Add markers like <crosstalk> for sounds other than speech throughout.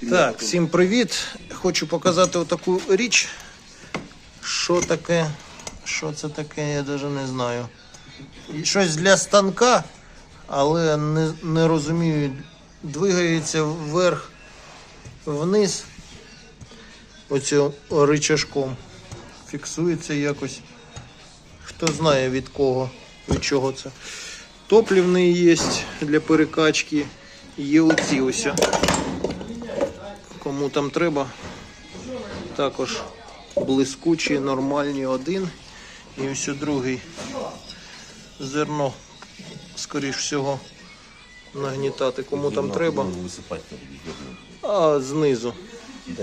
Так, всім привіт. Хочу показати отаку річ. Що таке? Що це таке, я навіть не знаю. Щось для станка, але не, не розумію. Двигається вверх, вниз. Оцю рычажком. Фіксується якось. Хто знає від кого, від чого це. Топлівний є для перекачки. Є оці ось. Кому там треба. Також блискучі, нормальні один. І ось другий. Зерно, скоріш всього, нагнітати. Кому там треба. А знизу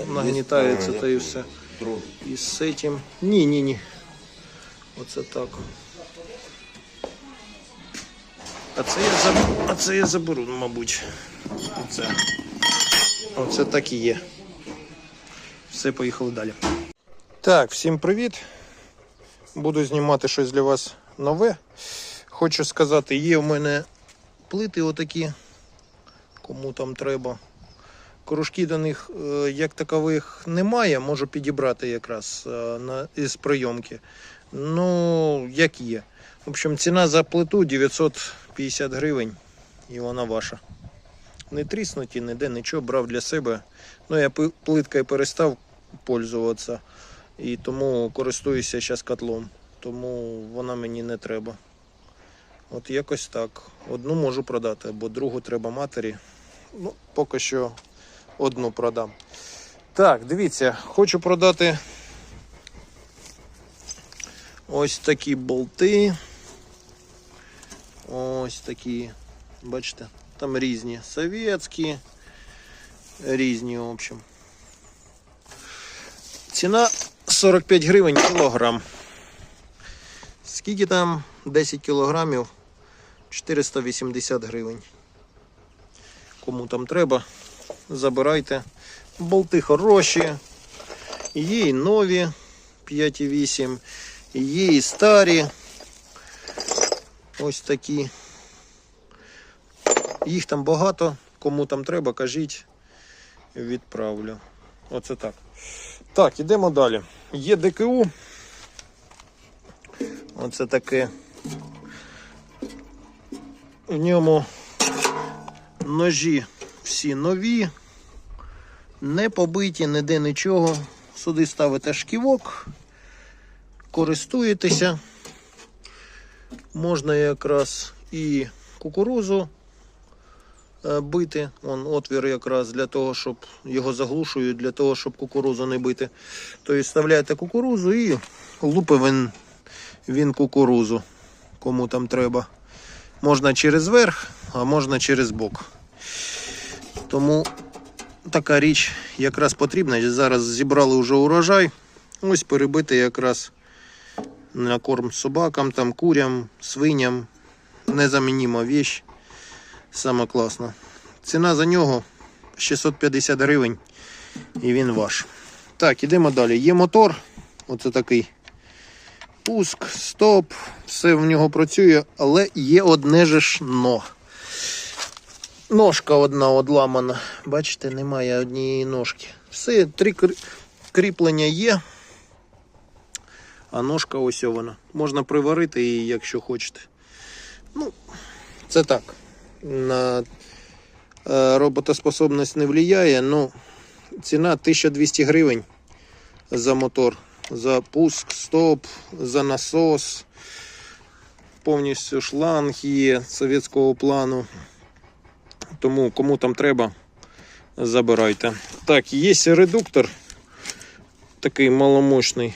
нагнітається та і все. І з цим. Ні, ні, ні. Оце так. А це я заберу, а це я заберу, мабуть. Оце. Оце так і є. Все, поїхали далі. Так, всім привіт. Буду знімати щось для вас нове. Хочу сказати, є в мене плити отакі, кому там треба. Кружки до них е, як такових немає, можу підібрати якраз е, на, із прийомки. Ну, як є. В общем, ціна за плиту 950 гривень і вона ваша. Не тріснуті, ніде нічого, брав для себе. Ну, я плиткою перестав пользуватися і тому користуюся зараз котлом. Тому вона мені не треба. От якось так. Одну можу продати, бо другу треба матері. Ну, поки що одну продам. Так, дивіться, хочу продати ось такі болти. Ось такі, бачите, там різні совєтські, різні, в общем. Ціна 45 гривень кілограм. Скільки там 10 кілограмів? 480 гривень. Кому там треба, забирайте. Болти хороші. Є і нові 5,8, є і старі. Ось такі. Їх там багато. Кому там треба, кажіть, відправлю. Оце так. Так, ідемо далі. Є ДКУ. Оце таке. В ньому ножі всі нові, не побиті, ніде нічого. Сюди ставите шківок, користуєтеся. Можна якраз і кукурузу бити. Вон отвір якраз для того, щоб його заглушують, для того, щоб кукурузу не бити. Тобто вставляєте кукурузу і лупи він, він кукурузу, кому там треба. Можна через верх, а можна через бок. Тому така річ якраз потрібна. Зараз зібрали вже урожай. Ось перебити якраз на корм собакам, там, курям, свиням. Незамініма віч. Саме класно. Ціна за нього 650 гривень і він ваш. Так, ідемо далі. Є мотор. Оце такий пуск, стоп, все в нього працює, але є одне же ж но. Ножка одна одламана. Бачите, немає однієї ножки. Все, три кріплення є. А ножка ось вона. Можна приварити її, якщо хочете. Ну, це так. На е, роботоспособність не впливає, ну ціна 1200 гривень за мотор. За пуск, стоп, за насос. Повністю шланг є совєтського плану. Тому кому там треба, забирайте. Так, є редуктор. Такий маломощний.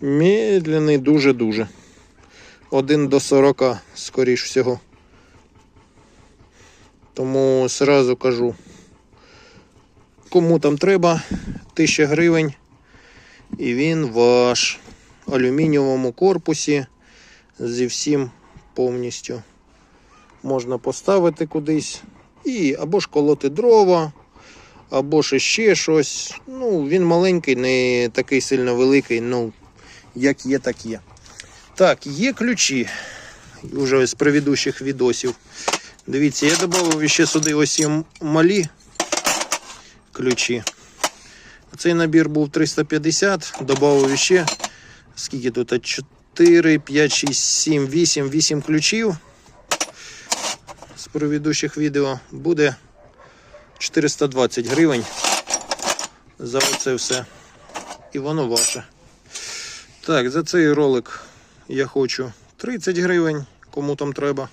Медленний дуже-дуже. 1 до 40, скоріш всього. Тому сразу кажу. Кому там треба, 1000 гривень. І він ваш алюмінієвому корпусі зі всім повністю. Можна поставити кудись і або ж колоти дрова, або ж ще щось. Ну, він маленький, не такий сильно великий, ну, як є, так є. Так, є ключі. Уже з предыдущих відосів. Дивіться, я додав ще сюди ось малі. ключі. Цей набір був 350, додав ще. Скільки тут? 4, 5, 6, 7, 8, 8 ключів з предыдущих відео буде 420 гривень за оце все. І воно ваше. Так, за цей ролик я хочу 30 гривень, кому там треба.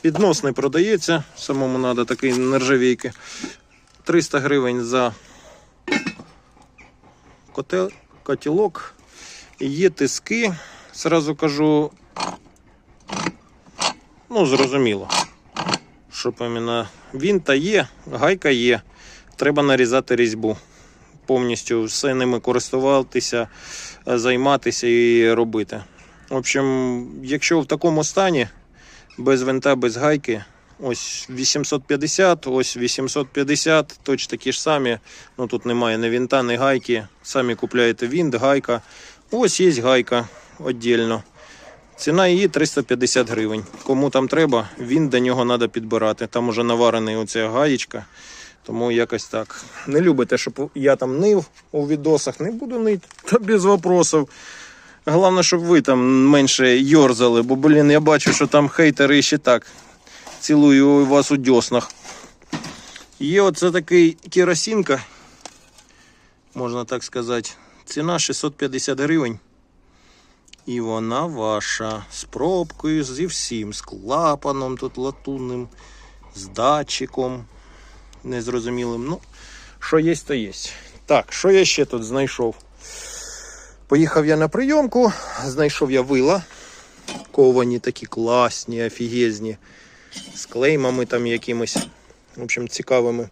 Піднос не продається, самому треба такий нержавійки. 300 гривень за котел, котілок. Є тиски. Сразу кажу, ну, зрозуміло. Щоб іменно він та є, гайка є. Треба нарізати різьбу. Повністю все ними користуватися, е, займатися і робити. В общем, якщо в такому стані, без винта, без гайки, ось 850, ось 850, точно такі ж самі. Ну тут немає ні винта, ні гайки. Самі купляєте вінт, гайка. Ось є гайка віддільно. Ціна її 350 гривень. Кому там треба, він до нього треба підбирати. Там уже наварений оця гаєчка. Тому якось так. Не любите, щоб я там нив у відосах. Не буду нити, та без вопросів. Головне, щоб ви там менше йорзали, бо, блін, я бачу, що там хейтери ще так. Цілую вас у дьоснах. Є оце такий керосинка, можна так сказати. Ціна 650 гривень. І вона ваша. З пробкою, зі всім, з клапаном тут латунним, з датчиком незрозумілим. Ну, що є, то є. Так, що я ще тут знайшов? Поїхав я на прийомку, знайшов я вила. Ковані такі класні, офігезні, з клеймами там якимось. В общем, цікавими.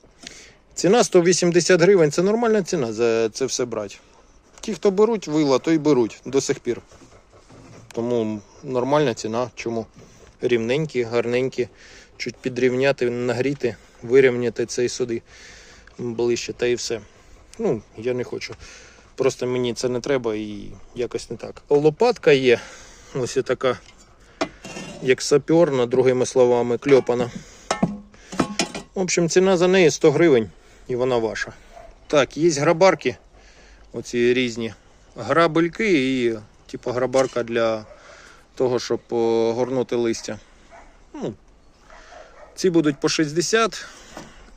Ціна 180 гривень це нормальна ціна за це все брати. Ті, хто беруть вила, то й беруть до сих пір. Тому нормальна ціна. Чому? Рівненькі, гарненькі, чуть підрівняти, нагріти, вирівняти цей сюди ближче та і все. Ну, я не хочу. Просто мені це не треба і якось не так. Лопатка є. Ось така, як саперна, другими словами, кльопана. В общем, ціна за неї 100 гривень і вона ваша. Так, є грабарки. Оці різні грабельки і типу грабарка для того, щоб горнути листя. Ну, ці будуть по 60,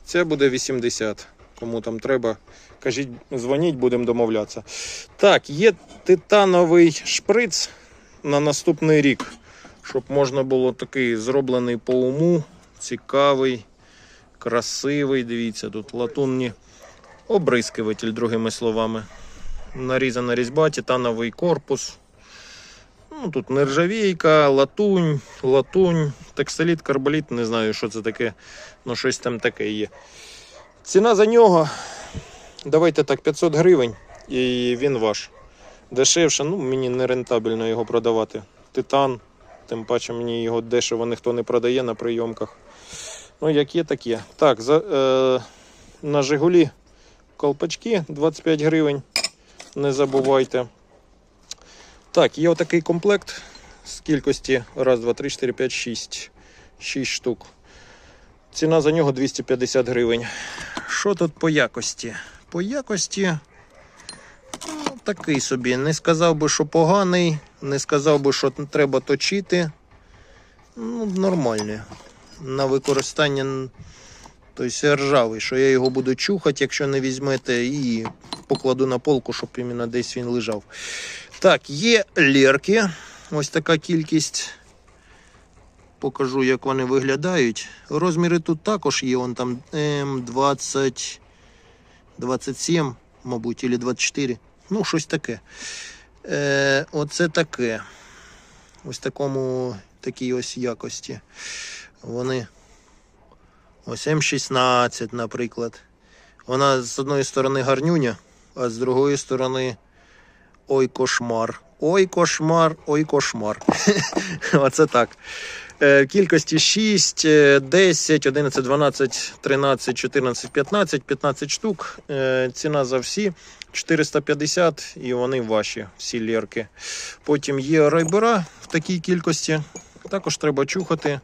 ця буде 80. Кому там треба, кажіть, дзвоніть, будемо домовлятися. Так, є титановий шприц на наступний рік, щоб можна було такий зроблений по уму, цікавий, красивий. Дивіться, тут латунні обрискиватель, другими словами. Нарізана різьба, титановий корпус. Ну, тут нержавійка, латунь, латунь, текстиліт, карболіт, не знаю, що це таке, ну щось там таке є. Ціна за нього, давайте так, 500 гривень і він ваш. Дешевше, ну мені не рентабельно його продавати. Титан, тим паче мені його дешево ніхто не продає на прийомках. Ну, як є, так є. Так, за, е, на Жигулі колпачки 25 гривень. Не забувайте. Так, є отакий комплект з кількості 1, 2, 3, 4, 5, 6. 6 штук. Ціна за нього 250 гривень. Що тут по якості? По якості ну, такий собі. Не сказав би, що поганий, не сказав би, що треба точити. Ну, нормальний. На використання тобто ржавий, що я його буду чухати, якщо не візьмете, і покладу на полку, щоб іменно десь він лежав. Так, є лерки. Ось така кількість. Покажу, як вони виглядають. Розміри тут також є. Вон там М20, 27, мабуть, або 24. Ну, щось таке. Е, оце таке. Ось такому, такій ось якості. Вони. Ось М16, наприклад. Вона з одної сторони гарнюня, а з другої сторони ой кошмар. Ой кошмар, ой кошмар. <laughs> Оце так. Е, кількості 6, е, 10, 11, 12, 13, 14, 15, 15 штук. Е, Ціна за всі 450 і вони ваші, всі лірки. Потім є райбера в такій кількості. Також треба чухати.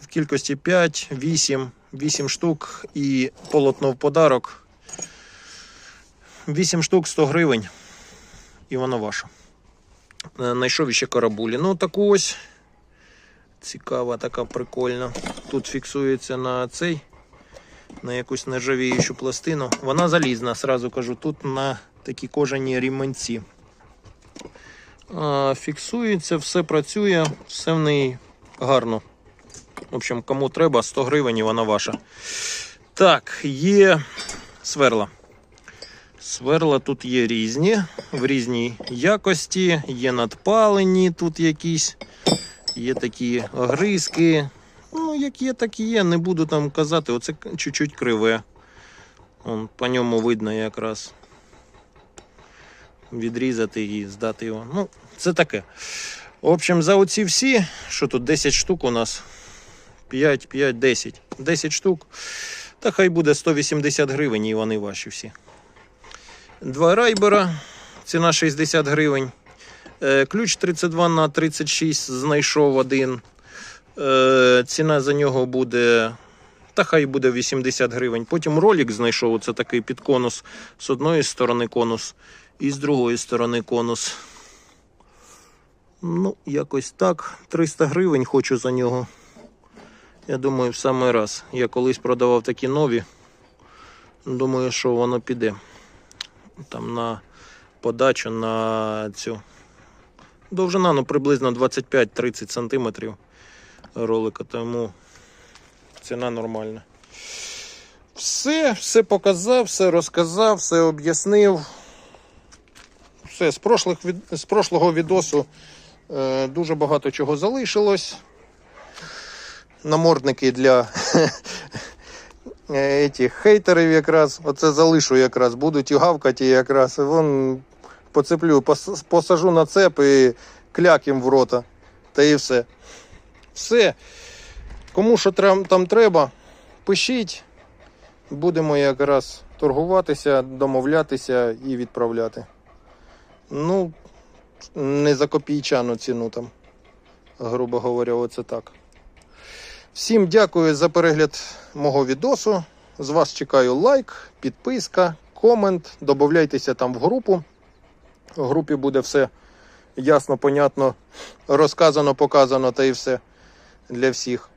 В кількості 5, 8, 8 штук і полотно в подарок. 8 штук 100 гривень. І вона ваша. Е, Знайшов ще карабулі. Ну, таку ось. Цікава, така прикольна. Тут фіксується на цей, на якусь нержавіючу пластину. Вона залізна, сразу кажу, тут на такі кожані ріменці. А, Фіксується, все працює, все в неї гарно. В общем, кому треба, 100 гривень і вона ваша. Так, є сверла. Сверла тут є різні, в різній якості, є надпалені тут якісь, є такі огризки. Ну, як є, так і є. Не буду там казати, оце чуть-чуть криве. Вон, по ньому видно якраз. Відрізати і здати його. Ну, це таке. В общем, за оці всі, що тут 10 штук у нас. 5, 5, 10. 10 штук. Та хай буде 180 гривень і вони ваші всі. Два райбера, ціна 60 гривень. Е, Ключ 32 на 36 знайшов один. Е, Ціна за нього буде. Та хай буде 80 гривень. Потім ролик знайшов. Це такий під конус. З одної сторони конус і з другої сторони конус. Ну, якось так. 300 гривень хочу за нього. Я думаю, в самий раз. Я колись продавав такі нові. Думаю, що воно піде. Там на подачу на цю. Довжина ну, приблизно 25-30 см ролика, тому ціна нормальна. Все, все показав, все розказав, все об'яснив. Все, з, прошлих з прошлого відосу е, дуже багато чого залишилось. Намордники для <laughs> е, хейтерів якраз. Оце залишу якраз. Будуть і гавкати якраз. Вон поцеплю, посажу на цеп і кляк їм в рота. Та і все. Все. Кому що там треба, пишіть. Будемо якраз торгуватися, домовлятися і відправляти. Ну, не за копійчану ціну там, грубо говоря, оце так. Всім дякую за перегляд мого відосу. З вас чекаю лайк, підписка, комент. Добавляйтеся там в групу. Групі буде все ясно, понятно, розказано, показано та і все для всіх.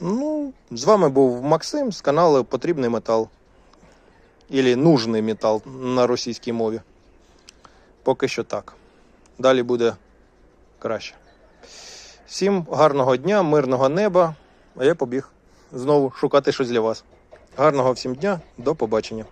Ну, з вами був Максим з каналу Потрібний метал. Ілі нужний метал на російській мові. Поки що так. Далі буде краще. Всім гарного дня, мирного неба. А я побіг знову шукати щось для вас. Гарного всім дня, до побачення.